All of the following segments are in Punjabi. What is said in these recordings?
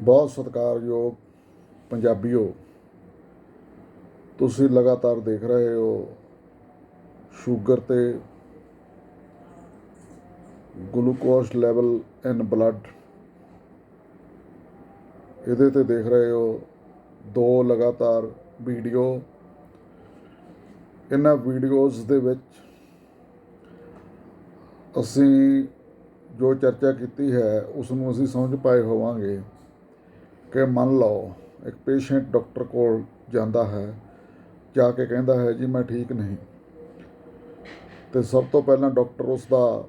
ਬਹੁਤ ਸਤਿਕਾਰਯੋਗ ਪੰਜਾਬੀਓ, ਤੁਸੀਂ ਲਗਾਤਾਰ ਦੇਖ ਰਹੇ ਹੋ ਸ਼ੂਗਰ ਤੇ ਗਲੂਕੋਜ਼ ਲੈਵਲ ਇਨ ਬਲੱਡ। ਇਹਦੇ ਤੇ ਦੇਖ ਰਹੇ ਹੋ ਦੋ ਲਗਾਤਾਰ ਵੀਡੀਓ। ਇਹਨਾਂ ਵੀਡੀਓਜ਼ ਦੇ ਵਿੱਚ ਅਸੀਂ ਜੋ ਚਰਚਾ ਕੀਤੀ ਹੈ ਉਸ ਨੂੰ ਅਸੀਂ ਸਮਝ ਪਾਏ ਹੋਵਾਂਗੇ। ਕਿ ਮੰਨ ਲਓ ਇੱਕ ਪੇਸ਼ੈਂਟ ਡਾਕਟਰ ਕੋਲ ਜਾਂਦਾ ਹੈ, ਜਾ ਕੇ ਕਹਿੰਦਾ ਹੈ, ਜੀ, ਮੈਂ ਠੀਕ ਨਹੀਂ। ਤੇ ਸਭ ਤੋਂ ਪਹਿਲਾਂ ਡਾਕਟਰ ਉਸ ਦਾ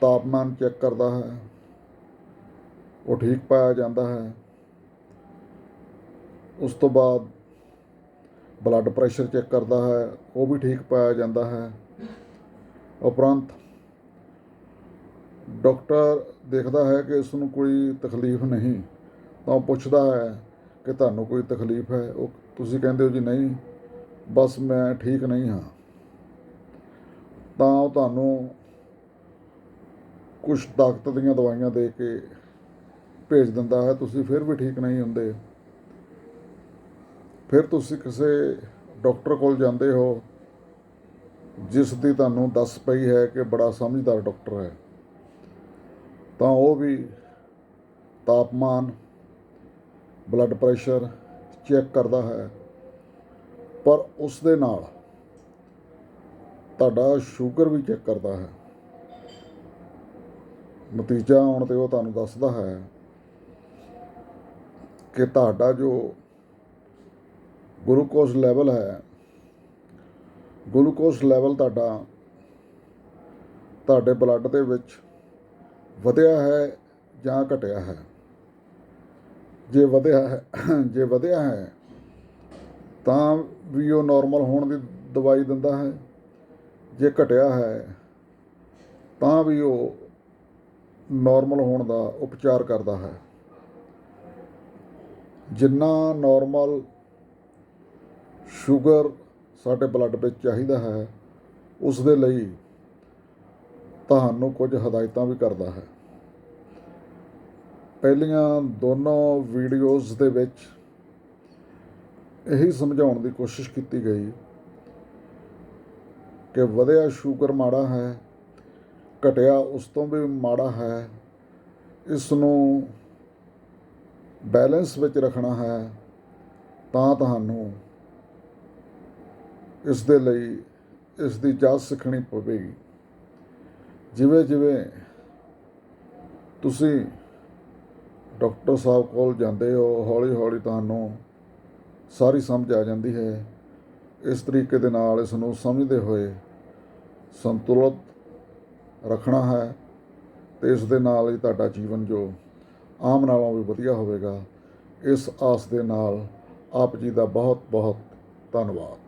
ਤਾਪਮਾਨ ਚੈੱਕ ਕਰਦਾ ਹੈ। ਉਹ ਠੀਕ ਪਾਇਆ ਜਾਂਦਾ ਹੈ। ਉਸ ਤੋਂ ਬਾਅਦ ਬਲੱਡ ਪ੍ਰੈਸ਼ਰ ਚੈੱਕ ਕਰਦਾ ਹੈ। ਉਹ ਵੀ ਠੀਕ ਪਾਇਆ ਜਾਂਦਾ ਹੈ। ਉਪਰੰਤ ਡਾਕਟਰ ਦੇਖਦਾ ਹੈ ਕਿ ਇਸ ਨੂੰ ਕੋਈ ਤਕਲੀਫ ਨਹੀਂ। ਤਾਂ ਉਹ ਪੁੱਛਦਾ ਹੈ ਕਿ ਤੁਹਾਨੂੰ ਕੋਈ ਤਕਲੀਫ ਹੈ? ਉਹ ਤੁਸੀਂ ਕਹਿੰਦੇ ਹੋ ਜੀ ਨਹੀਂ, ਬਸ ਮੈਂ ਠੀਕ ਨਹੀਂ ਹਾਂ। ਤਾਂ ਉਹ ਤੁਹਾਨੂੰ ਕੁਝ ਤਾਕਤ ਦੀਆਂ ਦਵਾਈਆਂ ਦੇ ਕੇ ਭੇਜ ਦਿੰਦਾ ਹੈ, ਤੁਸੀਂ ਫਿਰ ਵੀ ਠੀਕ ਨਹੀਂ ਹੁੰਦੇ। ਫਿਰ ਤੁਸੀਂ ਕਿਸੇ ਡਾਕਟਰ ਕੋਲ ਜਾਂਦੇ ਹੋ, ਜਿਸ ਦੀ ਤੁਹਾਨੂੰ ਦੱਸ ਪਈ ਹੈ ਕਿ ਬੜਾ ਸਮਝਦਾਰ ਡਾਕਟਰ ਹੈ। ਤਾਂ ਉਹ ਵੀ ਤਾਪਮਾਨ ਬਲੱਡ ਪ੍ਰੈਸ਼ਰ ਚੈੱਕ ਕਰਦਾ ਹੈ। ਪਰ ਉਸ ਦੇ ਨਾਲ ਤੁਹਾਡਾ ਸ਼ੂਗਰ ਵੀ ਚੈੱਕ ਕਰਦਾ ਹੈ। ਨਤੀਜਾ ਆਉਣ ਤੇ ਉਹ ਤੁਹਾਨੂੰ ਦੱਸਦਾ ਹੈ ਕਿ ਤੁਹਾਡਾ ਜੋ ਗਲੂਕੋਜ਼ ਲੈਵਲ ਹੈ ਗਲੂਕੋਜ਼ ਲੈਵਲ ਤੁਹਾਡਾ, ਤੁਹਾਡੇ ਬਲੱਡ ਦੇ ਵਿੱਚ ਵਧਿਆ ਹੈ ਜਾਂ ਘਟਿਆ ਹੈ। ਜੇ ਵਧਿਆ ਹੈ, ਜੇ ਵਧਿਆ ਹੈ, ਤਾਂ ਵੀ ਉਹ ਨਾਰਮਲ ਹੋਣ ਦੀ ਦਵਾਈ ਦਿੰਦਾ ਹੈ। ਜੇ ਘਟਿਆ ਹੈ, ਤਾਂ ਵੀ ਉਹ ਨਾਰਮਲ ਹੋਣ ਦਾ ਉਪਚਾਰ ਕਰਦਾ ਹੈ। ਜਿੰਨਾ ਨਾਰਮਲ ਸ਼ੂਗਰ ਸਾਡੇ ਬਲੱਡ ਵਿੱਚ ਚਾਹੀਦਾ ਹੈ ਉਸ ਦੇ ਲਈ ਤੁਹਾਨੂੰ ਕੁਝ ਹਦਾਇਤਾਂ ਵੀ ਕਰਦਾ ਹੈ। ਪਹਿਲੀਆਂ ਦੋਨੋਂ ਵੀਡੀਓਜ਼ ਦੇ ਵਿੱਚ ਇਹੀ ਸਮਝਾਉਣ ਦੀ ਕੋਸ਼ਿਸ਼ ਕੀਤੀ ਗਈ ਕਿ ਵਧਿਆ ਸ਼ੂਗਰ ਮਾੜਾ ਹੈ, ਘਟਿਆ ਉਸ ਤੋਂ ਵੀ ਮਾੜਾ ਹੈ ਇਸ ਨੂੰ ਬੈਲੈਂਸ ਵਿੱਚ ਰੱਖਣਾ ਹੈ, ਤਾਂ ਤੁਹਾਨੂੰ ਇਸ ਦੇ ਲਈ ਇਸ ਦੀ ਜਾਂਚ ਸਿੱਖਣੀ ਪਵੇਗੀ। ਜਿਵੇਂ ਜਿਵੇਂ ਤੁਸੀਂ ਡਾਕਟਰ ਸਾਹਿਬ ਕੋਲ ਜਾਂਦੇ ਹੋ ਹੌਲੀ ਹੌਲੀ ਤੁਹਾਨੂੰ ਸਾਰੀ ਸਮਝ ਆ ਜਾਂਦੀ ਹੈ। ਇਸ ਤਰੀਕੇ ਦੇ ਨਾਲ ਇਸ ਨੂੰ ਸਮਝਦੇ ਹੋਏ ਸੰਤੁਲਿਤ ਰੱਖਣਾ ਹੈ ਤੇ ਇਸ ਦੇ ਨਾਲ ਹੀ ਤੁਹਾਡਾ ਜੀਵਨ ਜੋ ਆਮ ਨਾਲੋਂ ਵੀ ਵਧੀਆ ਹੋਵੇਗਾ। ਇਸ ਆਸ ਦੇ ਨਾਲ ਆਪ ਜੀ ਦਾ ਬਹੁਤ ਬਹੁਤ ਧੰਨਵਾਦ।